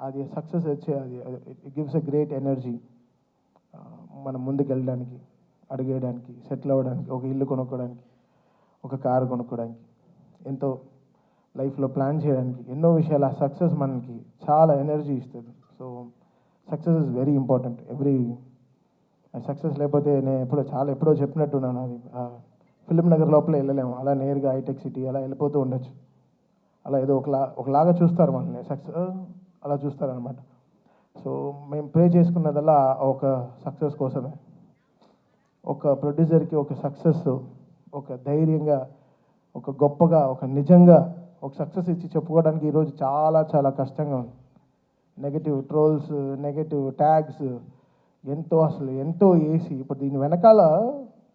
అది సక్సెస్ వచ్చే అది it gives a great energy మనం ముందుకెళ్ళడానికి అడిగేయడానికి సెటిల్ అవ్వడానికి ఒక ఇల్లు కొనుక్కోవడానికి ఒక కారు కొనుక్కోవడానికి ఎంతో లైఫ్లో ప్లాన్ చేయడానికి ఎన్నో విషయాలు ఆ సక్సెస్ మనకి చాలా ఎనర్జీ ఇస్తుంది. So success is very important every success లేకపోతే నేను ఎప్పుడో చాలా ఎప్పుడో చెప్పినట్టున్నాను అది. ఫిలిం నగర్ లోపల వెళ్ళలేము. అలా నేరుగా హైటెక్ సిటీ అలా వెళ్ళిపోతూ ఉండొచ్చు. అలా ఏదో ఒకలా ఒకలాగా చూస్తారు మనల్ని. సక్సెస్ అలా చూస్తారనమాట సో మేము ప్రే చేసుకున్నదల్లా ఒక సక్సెస్ కోసమే. ఒక ప్రొడ్యూసర్కి ఒక సక్సెస్ ఒక ధైర్యంగా ఒక గొప్పగా ఒక నిజంగా ఒక సక్సెస్ ఇచ్చి చెప్పుకోవడానికి ఈరోజు చాలా చాలా కష్టంగా ఉంది. నెగటివ్ ట్రోల్స్ నెగటివ్ ట్యాగ్స్ ఎంతో అసలు ఎంతో వేసి ఇప్పుడు దీని వెనకాల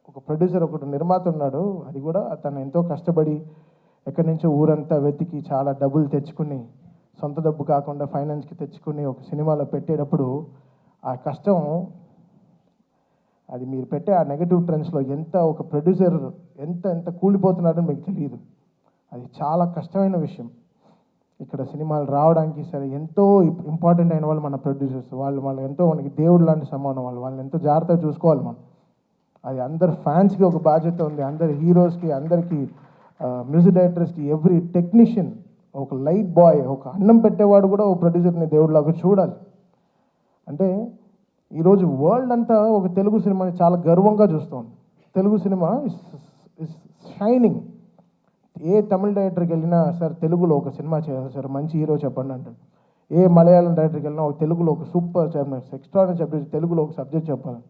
ఒక ప్రొడ్యూసర్ ఒకటి నిర్మాత ఉన్నాడు. అది కూడా తను ఎంతో కష్టపడి ఎక్కడి నుంచో ఊరంతా వెతికి చాలా డబ్బులు తెచ్చుకుని సొంత డబ్బు కాకుండా ఫైనాన్స్కి తెచ్చుకుని ఒక సినిమాలో పెట్టేటప్పుడు ఆ కష్టం అది మీరు పెట్టే ఆ నెగటివ్ ట్రెండ్స్లో ఎంత ఒక ప్రొడ్యూసర్ ఎంత ఎంత కూలిపోతున్నాడో మీకు తెలియదు. అది చాలా కష్టమైన విషయం. ఇక్కడ సినిమాలు రావడానికి సరే ఎంతో ఇంపార్టెంట్ అయిన వాళ్ళు మన ప్రొడ్యూసర్స్ వాళ్ళు వాళ్ళు ఎంతో మనకి దేవుడు లాంటి సమానం వాళ్ళు. వాళ్ళని ఎంతో జాగ్రత్తగా చూసుకోవాలి మనం. అది అందరు ఫ్యాన్స్కి ఒక బాధ్యత ఉంది. అందరి హీరోస్కి అందరికీ మ్యూజిక్ డైరెక్టర్స్కి ఎవ్రీ టెక్నీషియన్ ఒక లైట్ బాయ్ ఒక అన్నం పెట్టేవాడు కూడా ఒక ప్రొడ్యూసర్ని దేవుడిలాగా చూడాలి. అంటే ఈరోజు వరల్డ్ అంతా ఒక తెలుగు సినిమాని చాలా గర్వంగా చూస్తోంది. Telugu cinema is is shining. ఏ తమిళ డైరెక్టర్కి వెళ్ళినా సార్ తెలుగులో ఒక సినిమా చేయాలి సార్ మంచి హీరో చెప్పండి అంటాడు. ఏ మలయాళం డైరెక్టర్కి వెళ్ళినా ఒక తెలుగులో ఒక సూపర్ ఎక్స్ట్రాడనరీ సబ్జెక్ట్ తెలుగులో ఒక సబ్జెక్ట్ చెప్పాలి.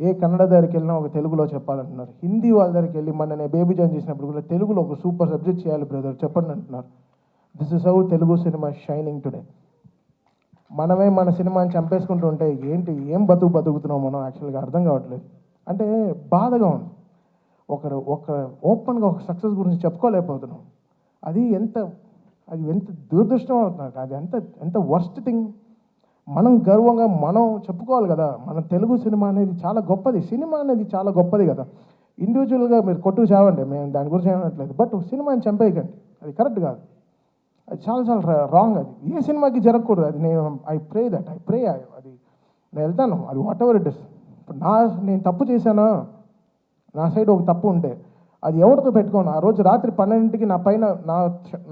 ఏ కన్నడ దగ్గరికి వెళ్ళినా ఒక తెలుగులో చెప్పాలంటున్నారు. హిందీ వాళ్ళ దగ్గరికి వెళ్ళి మన నేను బేబీ జాన్ చేసినప్పుడు కూడా తెలుగులో ఒక సూపర్ సబ్జెక్ట్ చేయాలి బ్రదర్ చెప్పండి అంటున్నారు. This is how Telugu cinema shining today మనమే మన సినిమాని చంపేసుకుంటూ ఉంటే ఏంటి ఏం బతుకు బతుకుతున్నాం మనం యాక్చువల్గా అర్థం కావట్లేదు. అంటే బాధగా ఉంది. ఒకరు ఒక ఓపెన్గా ఒక సక్సెస్ గురించి చెప్పుకోలేకపోతున్నాం. అది ఎంత అది ఎంత దురదృష్టం అవుతున్నారు అది ఎంత ఎంత వర్స్ట్ థింగ్ మనం గర్వంగా మనం చెప్పుకోవాలి కదా. మన తెలుగు సినిమా అనేది చాలా గొప్పది. సినిమా అనేది చాలా గొప్పది కదా. ఇండివిజువల్గా మీరు కొట్టు చావండి. మేము దాని గురించి ఏమనట్లేదు. బట్ సినిమాని చంపేయకండి. అది కరెక్ట్ కాదు. అది చాలా చాలా రాంగ్ అది. ఏ సినిమాకి జరగకూడదు. అది నేను I pray that I pray అది నేను వెళ్తాను. అది వాట్ ఎవర్ ఇట్ ఇస్ ఇప్పుడు నా నేను తప్పు చేశానా? నా సైడ్ ఒక తప్పు ఉంటే అది ఎవరితో పెట్టుకోను? ఆ రోజు రాత్రి పన్నెండింటికి నా పైన నా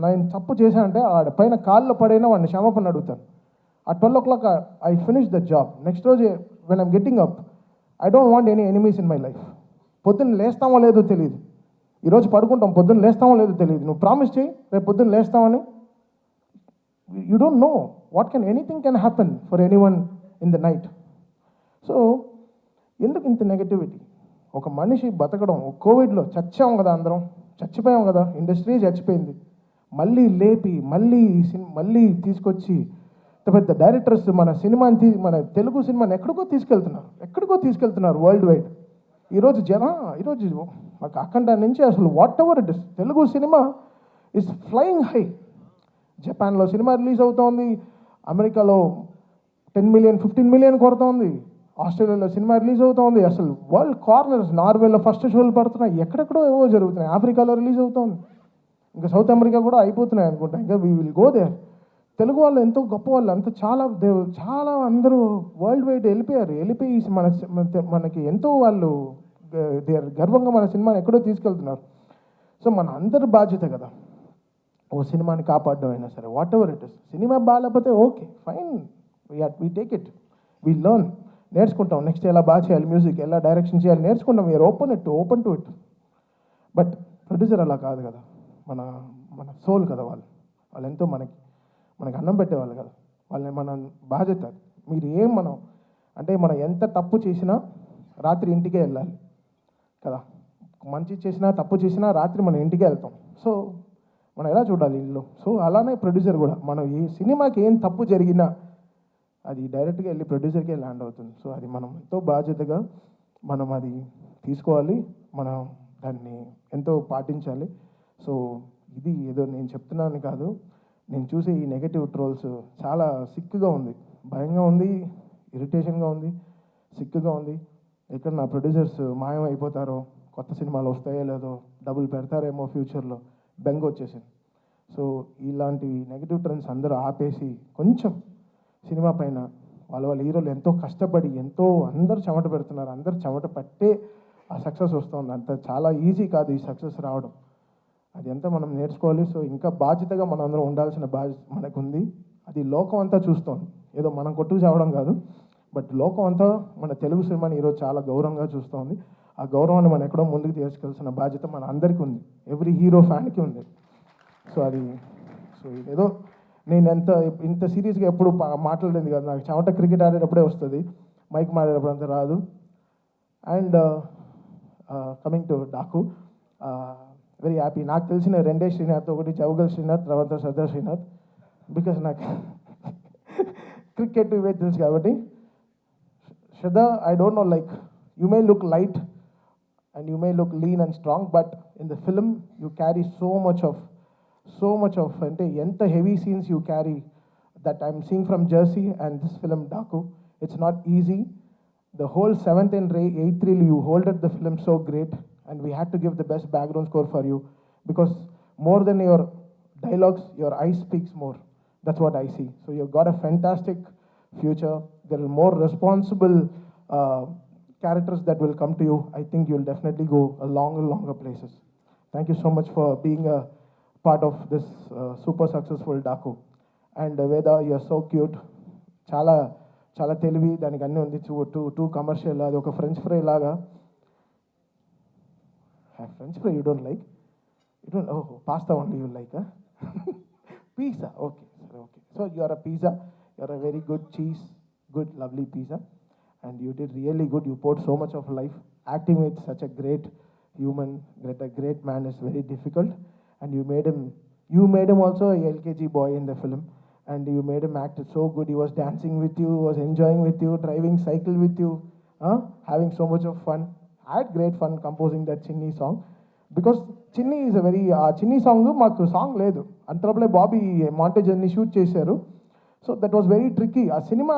నేను తప్పు చేశానంటే ఆ పైన కాళ్ళు పడైనా వాడిని క్షమాపణ అడుగుతాను. ఆ twelve o'clock I finish the job next రోజు when I'm getting up I don't want any enemies in my life పొద్దున్న లేస్తామో లేదో తెలియదు ఈరోజు పడుకుంటాం పొద్దున్న లేస్తామో లేదో తెలియదు నువ్వు ప్రామిస్ చేయి రేపు పొద్దున్న లేస్తామని you don't know what can anything can happen for anyone in in the night so ఎందుకు ఇంత నెగటివిటీ ఒక మనిషి బతకడం కోవిడ్లో చచ్చాం కదా అందరం చచ్చిపోయాం కదా ఇండస్ట్రీ చచ్చిపోయింది. మళ్ళీ లేపి మళ్ళీ మళ్ళీ తీసుకొచ్చి పెద్ద డైరెక్టర్స్ మన సినిమాని తీ మన తెలుగు సినిమాని ఎక్కడికో తీసుకెళ్తున్నారు ఎక్కడికో తీసుకెళ్తున్నారు వరల్డ్ వైడ్ ఈరోజు జన ఈరోజు మాకు అఖండ నుంచి అసలు whatever it is Telugu cinema is flying high జపాన్లో సినిమా రిలీజ్ అవుతోంది. అమెరికాలో టెన్ మిలియన్ ఫిఫ్టీన్ మిలియన్ కొడుతోంది. ఆస్ట్రేలియాలో సినిమా రిలీజ్ అవుతోంది. అసలు వరల్డ్ కార్నర్స్ నార్వేలో ఫస్ట్ షోలు పడుతున్నాయి. ఎక్కడెక్కడో ఏవో జరుగుతున్నాయి. ఆఫ్రికాలో రిలీజ్ అవుతోంది. ఇంకా సౌత్ అమెరికా కూడా అయిపోతున్నాయి అనుకుంటా. ఇంకా we will go there. Telugu వాళ్ళు ఎంతో గొప్ప వాళ్ళు. అంత చాలా దే- చాలా అందరూ వరల్డ్ వైడ్ వెళ్ళిపోయారు. వెళ్ళిపోయి మన మన- మనకి ఎంతో వాళ్ళు దే గర్వంగా మన సినిమాని ఎక్కడో తీసుకెళ్తున్నారు. సో మన అందరి బాధ్యత కదా. ఓ సినిమాని కాపాడడం అయినా సరే whatever it is cinema బాగాలేకపోతే okay fine we take it we learn నేర్చుకుంటాం. నెక్స్ట్ ఎలా బాగా చేయాలి మ్యూజిక్ ఎలా డైరెక్షన్ చేయాలి నేర్చుకుంటాం. We are open it open to it but producer అలా కాదు కదా. మన మన సోల్ కదా వాళ్ళు. వాళ్ళు ఎంతో మనకి మనకి అన్నం పెట్టేవాళ్ళు కదా. వాళ్ళని మన బాధ్యత మీరు ఏం మనం అంటే మనం ఎంత తప్పు చేసినా రాత్రి ఇంటికే వెళ్ళాలి కదా. మంచి చేసినా తప్పు చేసినా రాత్రి మనం ఇంటికే వెళ్తాం. సో మనం ఎలా చూడాలి ఇల్లు? సో అలానే ప్రొడ్యూసర్ కూడా. మనం ఈ సినిమాకి ఏం తప్పు జరిగినా అది డైరెక్ట్గా వెళ్ళి ప్రొడ్యూసర్కే ల్యాండ్ అవుతుంది. సో అది మనం ఎంతో బాధ్యతగా మనం అది తీసుకోవాలి. మనం దాన్ని ఎంతో పాటించాలి. సో ఇది ఏదో నేను చెప్తున్నాను కాదు. నేను చూసే ఈ నెగటివ్ ట్రోల్స్ చాలా సిక్గా ఉంది. భయంగా ఉంది ఇరిటేషన్గా ఉంది సిక్గా ఉంది. ఎక్కడ నా ప్రొడ్యూసర్స్ మాయం అయిపోతారో కొత్త సినిమాలు వస్తాయో లేదో డబ్బులు పెడతారేమో ఫ్యూచర్లో బెంగ వచ్చేసింది. సో ఇలాంటి నెగిటివ్ ట్రెండ్స్ అందరూ ఆపేసి కొంచెం సినిమా పైన వాళ్ళ వాళ్ళ హీరోలు ఎంతో కష్టపడి ఎంతో అందరూ చెమట పెడుతున్నారు. అందరూ చెమట పట్టే ఆ సక్సెస్ వస్తుంది. అంత చాలా ఈజీ కాదు ఈ సక్సెస్ రావడం. అది ఎంత మనం నేర్చుకోవాలి. సో ఇంకా బాధ్యతగా మనం అందరం ఉండాల్సిన బాధ్యత మనకు ఉంది అది లోకం అంతా చూస్తోంది. ఏదో మనం కొట్టుకు చావడం కాదు. బట్ లోకం అంతా మన తెలుగు సినిమాని ఈరోజు చాలా గౌరవంగా చూస్తోంది. ఆ గౌరవాన్ని మనం ఎక్కడో ముందుకు తీసుకెళ్తున్న బాధ్యత మన అందరికీ ఉంది. ఎవ్రీ హీరో ఫ్యాన్కి ఉంది. సో అది సో ఏదో నేను ఎంత ఇంత సీరియస్గా ఎప్పుడు మాట్లాడింది కాదు. నాకు చెమట క్రికెట్ ఆడేటప్పుడే వస్తుంది. మైక్ మాడేటప్పుడు అంత రాదు. And coming to Daaku very happy నాకు తెలిసిన రెండే శ్రీనాథ్ ఒకటి చౌగల్ శ్రీనాథ్ తర్వాత సర్దార్ శ్రీనాథ్. బికాస్ నాకు క్రికెట్ ఇవే తెలుసు కాబట్టి. Shraddha I don't know like you may look light and you may look lean and strong but in the film you carry so much of so much of ante heavy scenes you carry that i'm seeing from jersey and this film daku it's not easy. The whole 7th and 8th reel you holded the film so great and we had to give the best background score for you because more than your dialogues your eye speaks more. That's what i see. So you've got a fantastic future. There are more responsible uh, characters that will come to you. I think you'll definitely go a longer, longer places. Thank you so much for being a part of this uh, super successful Daku. And uh, Veda, you're so cute. చాలా చాలా తెలివి దానికి అన్నీ ఉంది two two two commercial అది ఒక French fry లాగా French fry you don't like you don't oh pasta only you like pizza okay sir, okay so you are a pizza you are a very good cheese good lovely pizza and you did really good you poured so much of life acting with such a great human great a great man is very difficult and you made him you made him also a lkg boy in the film and you made him act so good he was dancing with you was enjoying with you driving cycle with you huh? having so much of fun i had great fun composing that Chinni song because Chinni is a very ah Chinni song మాకు song లేదు అంతలోపలే Bobby montage అన్ని shoot చేశారు so that was very tricky ఆ cinema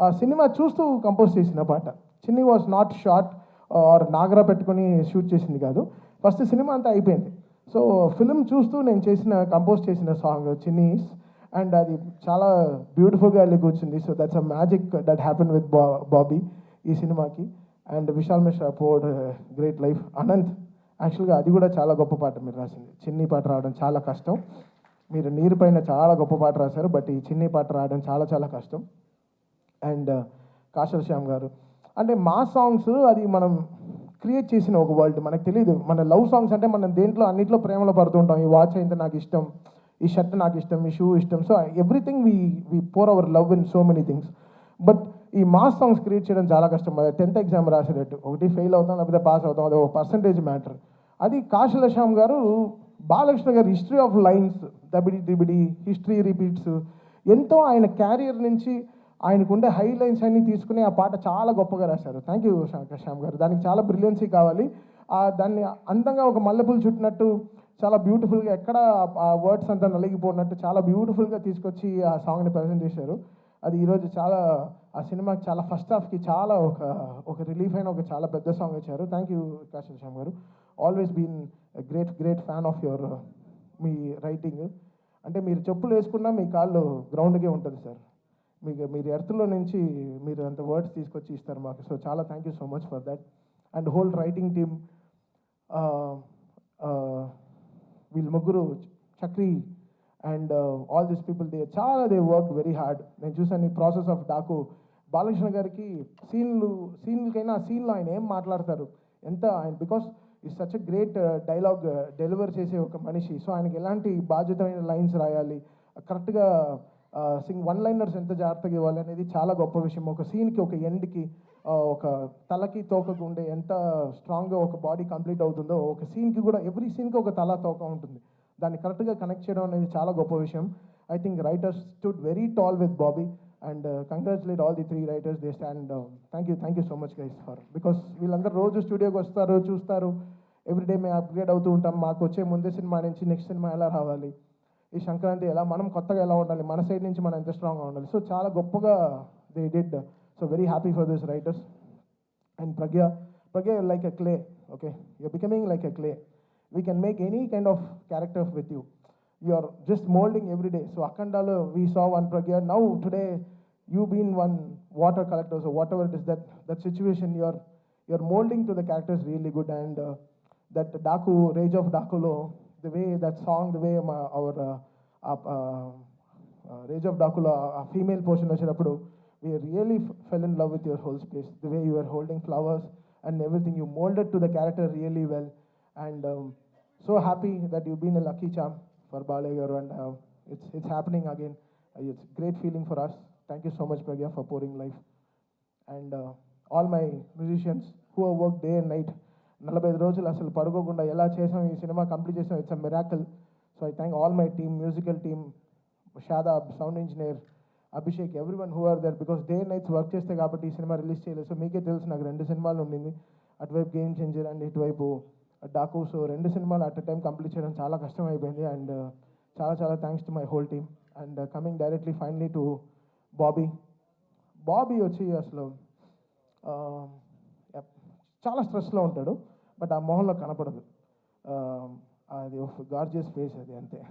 ఆ cinema చూస్తూ compose చేసిన పాట. Chinni was not short or నాగరా పెట్టుకొని షూట్ చేసింది కాదు. ఫస్ట్ సినిమా అంతా అయిపోయింది. సో ఫిలిం చూస్తూ నేను చేసిన కంపోజ్ చేసిన సాంగ్ చిన్నీస్ అండ్ అది చాలా బ్యూటిఫుల్గా వెళ్ళి కూర్చుంది. So that's a magic that happen with బా బాబీ ఈ సినిమాకి. అండ్ విశాల్ మిశ్రా పోడ్ గ్రేట్ లైఫ్ అనంత్ యాక్చువల్గా అది కూడా చాలా గొప్ప పాట మీరు రాసింది. చిన్ని పాట రావడం చాలా కష్టం. మీరు నీరు పైన చాలా గొప్ప పాట రాశారు బట్ ఈ చిన్ని పాట రావడం చాలా చాలా కష్టం. అండ్ కాశల్ శ్యామ్ గారు. అంటే మా సాంగ్స్ అది మనం క్రియేట్ చేసిన ఒక వరల్డ్. మనకు తెలియదు మన లవ్ సాంగ్స్ అంటే మనం దేంట్లో అన్నింటిలో ప్రేమలో పడుతుంటాం. ఈ వాచ్ అయితే నాకు ఇష్టం ఈ షర్ట్ నాకు ఇష్టం ఈ షూ ఇష్టం. So everything we we pour our love in so many things but ఈ మాస్ సాంగ్స్ క్రియేట్ చేయడం చాలా కష్టం. టెన్త్ ఎగ్జామ్ రాసేటట్టు. ఒకటి ఫెయిల్ అవుతాం లేకపోతే పాస్ అవుతాం. అది ఒక పర్సంటేజ్ మ్యాటర్ అది కాశల శ్యామ్ గారు బాలకృష్ణ గారి హిస్టరీ ఆఫ్ లైన్స్ దబిడి దిబిడి హిస్టరీ రిపీట్స్ ఎంతో ఆయన క్యారియర్ నుంచి ఆయనకుండే హై లైన్స్ అన్ని తీసుకుని ఆ పాట చాలా గొప్పగా రాశారు. థ్యాంక్ యూ శ్యామ్ గారు. దానికి చాలా బ్రిలియన్సీ కావాలి. ఆ దాన్ని అందంగా ఒక మల్లెపూలు చుట్టినట్టు చాలా బ్యూటిఫుల్గా ఎక్కడ ఆ వర్డ్స్ అంతా నలిగిపోయినట్టు చాలా బ్యూటిఫుల్గా తీసుకొచ్చి ఆ సాంగ్ని ప్రజెంట్ చేశారు. అది ఈరోజు చాలా ఆ సినిమాకి చాలా ఫస్ట్ హాఫ్కి చాలా ఒక ఒక రిలీఫ్ అయిన ఒక చాలా పెద్ద సాంగ్ ఇచ్చారు. Thank you Kasarla Shyam garu. Always been great great fan of your me writing అంటే మీరు చెప్పులు వేసుకున్నా మీ కాళ్ళు గ్రౌండ్కే ఉంటుంది సార్ మీకు మీరు ఎర్త్లో నుంచి మీరు అంత వర్డ్స్ తీసుకొచ్చి ఇస్తారు మాకు. సో చాలా thank you so much for that and whole writing team వీళ్ళు ముగ్గురు Chakri and all this people they చాలా దే వర్క్ వెరీ హార్డ్ నేను చూసాను ఈ ప్రాసెస్ ఆఫ్ డాకు. బాలకృష్ణ గారికి సీన్లు సీన్లకైనా ఆ సీన్లో ఆయన ఏం మాట్లాడతారు? ఎంత ఆయన బికాస్ ఈ సచ్ గ్రేట్ డైలాగ్ డెలివర్ చేసే ఒక మనిషి. సో ఆయనకి ఎలాంటి బాధ్యతమైన లైన్స్ రాయాలి? కరెక్ట్గా సింగ్ వన్ లైనర్స్ ఎంత జాగ్రత్తగా ఇవ్వాలి అనేది చాలా గొప్ప విషయం. ఒక సీన్కి ఒక ఎండ్కి ఒక తలకి తోకకు ఉండే ఎంత స్ట్రాంగ్గా ఒక బాడీ కంప్లీట్ అవుతుందో ఒక సీన్కి కూడా ఎవ్రీ సీన్కి ఒక తల తోక ఉంటుంది. దాన్ని కరెక్ట్గా కనెక్ట్ చేయడం అనేది చాలా గొప్ప విషయం. I think writers stood very tall with Bobby and congratulate all the three writers they stand thank you thank you so much guys for because వీళ్ళందరూ రోజు స్టూడియోకి వస్తారు చూస్తారు. ఎవ్రీడే మేము అప్గ్రేడ్ అవుతూ ఉంటాం. మాకు వచ్చే ముందే సినిమా నుంచి నెక్స్ట్ సినిమా ఎలా రావాలి? ఈ సంక్రాంతి ఎలా మనం కొత్తగా ఎలా ఉండాలి మన సైడ్ నుంచి మనం ఎంత స్ట్రాంగ్గా ఉండాలి. సో చాలా గొప్పగా they did so very happy for this writers and Pragya Pragya like a clay okay you're becoming like a clay we can make any kind of character with you you are just moulding every day so అఖండాలో we saw one Pragya now today you been one water water collector, so whatever it is, that that situation you're, you are moulding to the characters really good and that Daaku rage of డాకులో the way that song, the way my, our uh, uh, uh, uh, Rage of Dakulo, a female portion వచ్చినప్పుడు we really f- fell in love with your whole space, the way you were holding flowers and everything. You molded to the character really well. And um, so happy that you've been a lucky charm for Balagaru and uh, it's, it's happening again. Uh, it's great feeling for us. Thank you so much, Pragya, for pouring life. And all my musicians who work day and night నలభై ఐదు రోజులు అసలు పడుకోకుండా ఎలా చేసాం ఈ సినిమా complete చేసాం it's a miracle. So I thank all my team musical team Shadab sound engineer Abhishek every one who are there because day nights work చేస్తే కాబట్టి ఈ సినిమా రిలీజ్ చేయలేదు. సో మీకే తెలుసు నాకు రెండు సినిమాలు ఉండింది. అటువైపు గేమ్ చేంజర్ అండ్ ఇటువైపు డాకు సో రెండు సినిమాలు అట్ టైం కంప్లీట్ చేయడం చాలా కష్టం అయిపోయింది. అండ్ uh, చాలా చాలా thanks to my whole team and coming directly finally to Bobby Bobby వచ్చి అసలు uh, చాలా స్ట్రెస్లో ఉంటాడు. బట్ ఆ మొహంలో కనపడదు. అది ఒక గార్జియస్ ఫేస్ అది అంతే.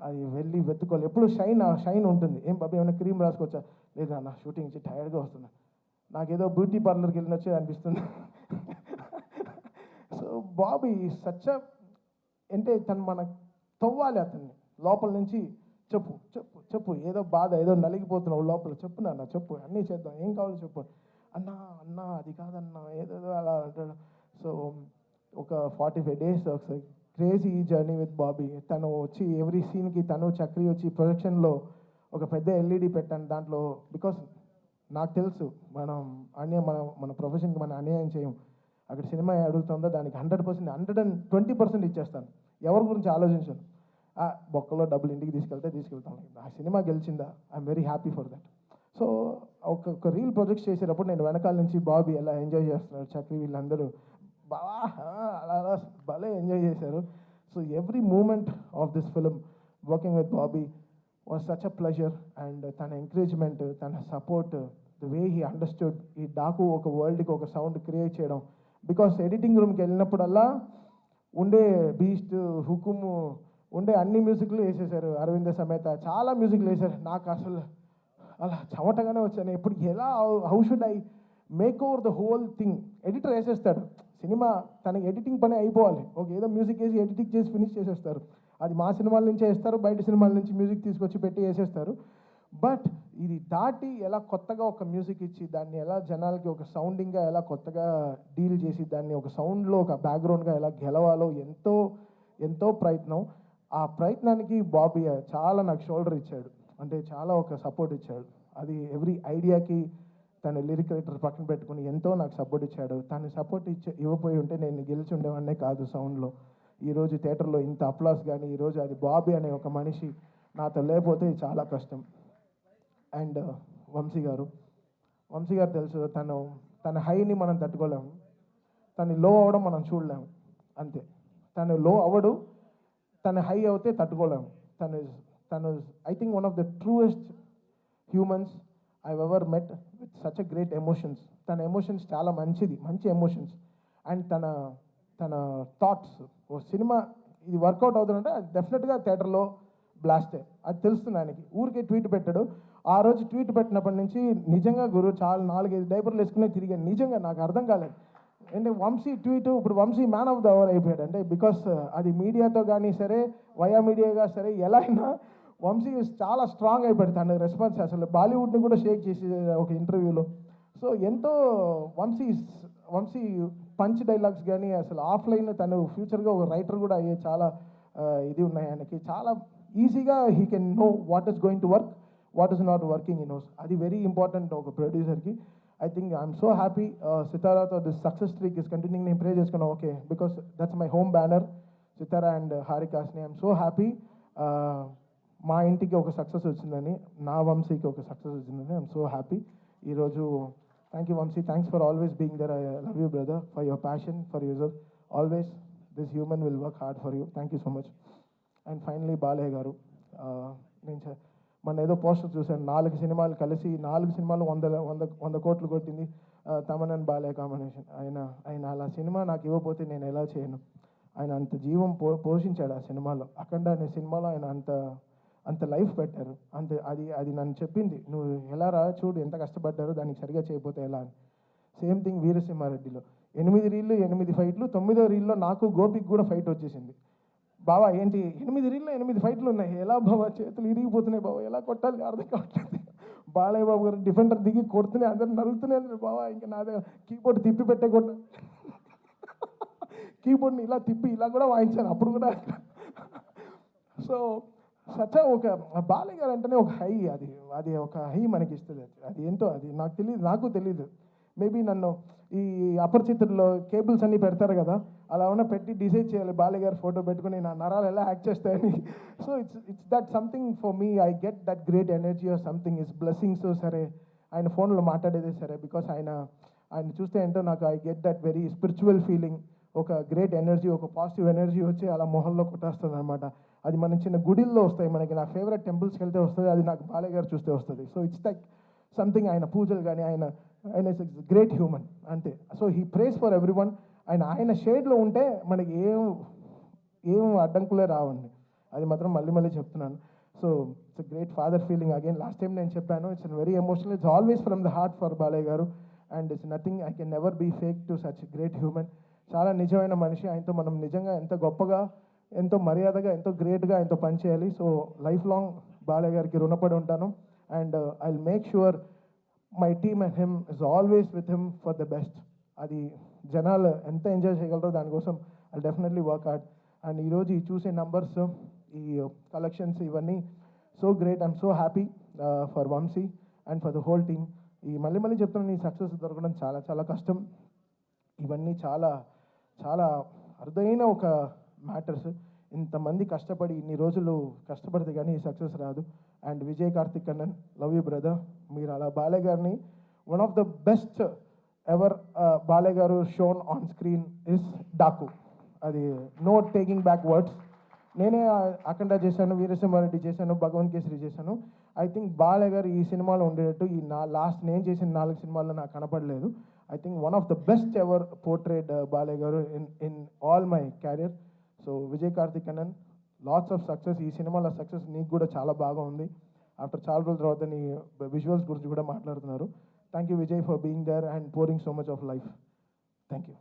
అది వెళ్ళి వెతుకోవాలి ఎప్పుడు షైన్ ఆ షైన్ ఉంటుంది. ఏం బాబు ఏమైనా క్రీమ్ రాసుకోవచ్చా లేదా నా షూటింగ్ నుంచి టైర్డ్గా వస్తున్నా. నాకేదో బ్యూటీ పార్లర్కి వెళ్ళినొచ్చే అనిపిస్తుంది. సో బాబీ సచ్చ అంటే తను మన తవ్వాలి అతన్ని. లోపల నుంచి చెప్పు చెప్పు చెప్పు. ఏదో బాధ ఏదో నలిగిపోతున్నావు లోపల. చెప్పు నాన్న చెప్పు. అన్నీ చేద్దాం. ఏం కావాలో చెప్పు. అన్నా అన్నా అది కాదన్నా ఏదో అలా అంటాడు. సో um, ఒక ఫార్టీ ఫైవ్ డేస్ ఒకసారి క్రేజీ జర్నీ విత్ బాబీ తను వచ్చి ఎవ్రీ సీన్కి తను చక్రి వచ్చి ప్రొడక్షన్లో ఒక పెద్ద ఎల్ఈడి పెట్టాను దాంట్లో బికాస్ నాకు తెలుసు మనం అన్యాయం మన మన ప్రొఫెషన్కి మనం అన్యాయం చేయం. అక్కడ సినిమా అడుగుతుందో? దానికి hundred percent hundred and twenty percent ఇచ్చేస్తాను. ఎవరి గురించి ఆలోచించను. ఆ, బొక్కలో డబ్బులు ఇంటికి తీసుకెళ్తే తీసుకెళ్తాను ఆ cinema గెలిచిందా? I'm very happy for that so ఒక ఒక రీల్ ప్రొజెక్ట్ చేసేటప్పుడు నేను వెనకాల నుంచి బాబీ ఎలా ఎంజాయ్ చేస్తున్నారు చక్రి వీళ్ళందరూ బాగా అలా అలా భలే ఎంజాయ్ చేశారు. So every moment of this film working with Bobby was such a pleasure and తన ఎంకరేజ్మెంట్ తన support the way he understood ఈ డాకు ఒక వరల్డ్కి ఒక సౌండ్ క్రియేట్ చేయడం. బికాస్ ఎడిటింగ్ రూమ్కి వెళ్ళినప్పుడల్లా ఉండే బీస్ట్ హుకుము ఉండే అన్ని మ్యూజిక్లు వేసేసారు అరవింద సమేత చాలా మ్యూజిక్లు వేశారు. నాకు అసలు అలా చెమటగానే వచ్చాను. ఇప్పుడు ఎలా how should I make over the whole thing editor వేసేస్తాడు. Cinema తనకి ఎడిటింగ్ పని అయిపోవాలి. ఒక ఏదో మ్యూజిక్ వేసి ఎడిటింగ్ చేసి ఫినిష్ చేసేస్తారు. అది మా సినిమాల నుంచి వేస్తారు బయట సినిమాల నుంచి మ్యూజిక్ తీసుకొచ్చి పెట్టి వేసేస్తారు. బట్ ఇది దాటి ఎలా కొత్తగా ఒక మ్యూజిక్ ఇచ్చి దాన్ని ఎలా జనాలకి ఒక సౌండింగ్గా ఎలా కొత్తగా డీల్ చేసి దాన్ని ఒక సౌండ్లో ఒక బ్యాక్గ్రౌండ్గా ఎలా గెలవాలో ఎంతో ఎంతో ప్రయత్నం. ఆ ప్రయత్నానికి బాబీ చాలా నాకు షోల్డర్ ఇచ్చాడు. అంటే చాలా ఒక సపోర్ట్ ఇచ్చాడు. అది ఎవ్రీ ఐడియాకి తను లిరిక్ రైటర్ పక్కన పెట్టుకుని ఎంతో నాకు సపోర్ట్ ఇచ్చాడు. తను సపోర్ట్ ఇచ్చే ఇవ్వపోయి ఉంటే నేను గెలిచి ఉండేవాడినే కాదు సౌండ్లో ఈరోజు థియేటర్లో ఇంత అప్లాస్ కానీ ఈరోజు అది బాబీ అనే ఒక మనిషి నాతో లేకపోతే చాలా కష్టం. అండ్ వంశీ గారు. వంశీ గారు తెలుసు తను తన హైని మనం తట్టుకోలేము. తను లో అవ్వడం మనం చూడలేము. అంతే. తను లో అవ్వడు తన హై అవుతే తట్టుకోలేము. తను తను I think one of the truest humans I ever met with such a great emotions తన ఎమోషన్స్ చాలా మంచిది మంచి ఎమోషన్స్ అండ్ తన తన థాట్స్ ఓ సినిమా ఇది వర్కౌట్ అవుతుందంటే అది డెఫినెట్గా థియేటర్లో బ్లాస్టే అది తెలుస్తుంది ఆయనకి. ఊరికే ట్వీట్ పెట్టాడు. ఆ రోజు ట్వీట్ పెట్టినప్పటి నుంచి నిజంగా గురు చాలా నాలుగైదు డైపర్లు వేసుకునే తిరిగాను. నిజంగా నాకు అర్థం కాలేదు. అంటే వంశీ ట్వీట్ ఇప్పుడు Vamshi man of the hour అయిపోయాడు. అంటే బికాస్ uh, అది మీడియాతో కానీ సరే వయా మీడియాగా సరే ఎలా అయినా వంశీ చాలా స్ట్రాంగ్ అయిపోయాడు తన రెస్పాన్స్ అసలు. బాలీవుడ్ని కూడా షేక్ చేసి ఒక ఇంటర్వ్యూలో సో ఎంతో వంశీ వంశీ పంచ్ డైలాగ్స్ కానీ అసలు ఆఫ్లైన్ తను ఫ్యూచర్గా ఒక రైటర్ కూడా అయ్యే చాలా uh, ఇది ఉన్నాయి ఆయనకి. చాలా ఈజీగా he can know what is going to work what is not working in knows అది వెరీ ఇంపార్టెంట్ ఒక ప్రొడ్యూసర్కి I think I'm so happy సితారాతో this success streak is continue నేను ప్రే చేసుకున్నాను okay because that's my home banner Sitara and హారికాస్ని I'm so happy మా ఇంటికి ఒక success వచ్చిందని నా వంశీకి ఒక సక్సెస్ వచ్చిందని ఐఎమ్ సో హ్యాపీ ఈరోజు thank you Vamshi thanks for always being there I love you brother for your passion for user always this human will work hard for you thank you so much and finally Balayya garu నేను మన ఏదో poster చూశాను. నాలుగు సినిమాలు కలిసి నాలుగు సినిమాలు వంద వంద వంద కోట్లు కొట్టింది తమనన్ తమన్ అండ్ బాలయ్య కాంబినేషన్ ఆయన ఆయన అలా సినిమా నాకు ఇవ్వకపోతే నేను ఎలా చేయను? ఆయన అంత జీవం పో పోషించాడు ఆ సినిమాలో. అఖండ అనే సినిమాలో ఆయన అంత అంత లైఫ్ పెట్టారు. అంత అది అది నన్ను చెప్పింది. నువ్వు ఎలా రా? చూడు ఎంత కష్టపడ్డారో దానికి సరిగా చేయకపోతే ఎలా? అని. సేమ్ థింగ్ వీరసింహారెడ్డిలో. ఎనిమిది రీళ్ళు ఎనిమిది ఫైట్లు. తొమ్మిదో రీల్లో నాకు గోపికి కూడా ఫైట్ వచ్చేసింది. బావా ఏంటి? ఎనిమిది రీల్లో ఎనిమిది ఫైట్లు ఉన్నాయి. ఎలా బావా? చేతులు ఇరిగిపోతున్నాయి బావా. ఎలా కొట్టాలి? అర్థం కావట్లేదు. బాలయ్య బాబు గారు డిఫెండర్ దిగి కొడుతున్నాయి అందరు నలుగుతున్నాయి ఉన్నారు. బావా ఇంకా నా దగ్గర కీబోర్డ్ తిప్పి పెట్టే కొట్ట. కీబోర్డ్ని ఇలా తిప్పి ఇలా కూడా వాయించాను. అప్పుడు కూడా. సో సచ ఒక బాలయ్య గారు అంటేనే ఒక హై అది అది ఒక హై మనకి ఇస్తుంది అది ఏంటో అది నాకు తెలియదు నాకు తెలియదు మేబీ నన్ను ఈ అపరిచితుల్లో కేబుల్స్ అన్నీ పెడతారు కదా అలా ఉన్న పెట్టి డిసైడ్ చేయాలి బాలయ్య గారు ఫోటో పెట్టుకుని నా నరాలు ఎలా యాక్ట్ చేస్తాయని. So it's it's that something for me I get that great energy or something is blessings సరే ఆయన ఫోన్లో మాట్లాడేదే సరే బికాస్ ఆయన ఆయన చూస్తే ఏంటో నాకు I get that very spiritual feeling ఒక గ్రేట్ ఎనర్జీ ఒక పాజిటివ్ ఎనర్జీ వచ్చి అలా మొహంలో కొట్టేస్తుంది అనమాట అది మన చిన్న గుడిల్లో వస్తాయి. మనకి నా ఫేవరెట్ టెంపుల్స్కి వెళ్తే వస్తుంది అది నాకు బాలయ్య గారు చూస్తే వస్తుంది. సో ఇట్స్ లైక్ సంథింగ్ ఆయన పూజలు కానీ ఆయన ఆయన ఇస్ గ్రేట్ హ్యూమన్ అంతే. So he prays for everyone ఆయన ఆయన షేడ్లో ఉంటే మనకి ఏం ఏం అడ్డంకులే రావండి. అది మాత్రం మళ్ళీ మళ్ళీ చెప్తున్నాను. So it's great father feeling again last time నేను చెప్పాను it's very emotional it's always from the heart for Balayya garu. And it's nothing I can never be fake to such great human చాలా నిజమైన మనిషి. ఆయనతో మనం నిజంగా ఎంత గొప్పగా ఎంతో మర్యాదగా ఎంతో గ్రేట్గా ఎంతో పనిచేయాలి సో లైఫ్ లాంగ్ బాలయ్య గారికి రుణపడి ఉంటాను. And I make sure my team and him is always with him for the best అది జనాలు ఎంత ఎంజాయ్ చేయగలరో దానికోసం I definitely work hard and ఈరోజు ఈ చూసే నంబర్స్ ఈ uh, కలెక్షన్స్ ఇవన్నీ so great I'm so happy for Vamsi and for the whole team ఈ మళ్ళీ మళ్ళీ చెప్తున్నాను ఈ సక్సెస్ దొరకడం చాలా చాలా కష్టం. ఇవన్నీ చాలా చాలా అరుదైన ఒక మ్యాటర్స్ ఇంతమంది కష్టపడి ఇన్ని రోజులు కష్టపడితే కానీ సక్సెస్ రాదు. And Vijay Karthik Kannan love you brother మీరు అలా బాలయ్య గారిని one of the best ever Balayya garu shown on screen is Daaku అది నో టేకింగ్ బ్యాక్ వర్డ్స్ నేనే అఖండ చేశాను వీరసింహారెడ్డి చేశాను భగవంత్ కేసరి చేశాను. ఐ థింక్ బాలయ్య గారు ఈ సినిమాలో ఉండేటట్టు ఈ నా లాస్ట్ నేను చేసిన నాలుగు సినిమాల్లో నాకు కనపడలేదు. I think one of the best ever portrait Balayya garu in in all my career so Vijay Karthik Annan lots of success ఈ సినిమాలో సక్సెస్ నీకు కూడా చాలా బాగా ఉంది. ఆఫ్టర్ చాలా రోజుల తర్వాత నీ విజువల్స్ గురించి కూడా మాట్లాడుతున్నారు. Thank you Vijay for being there and pouring so much of life thank you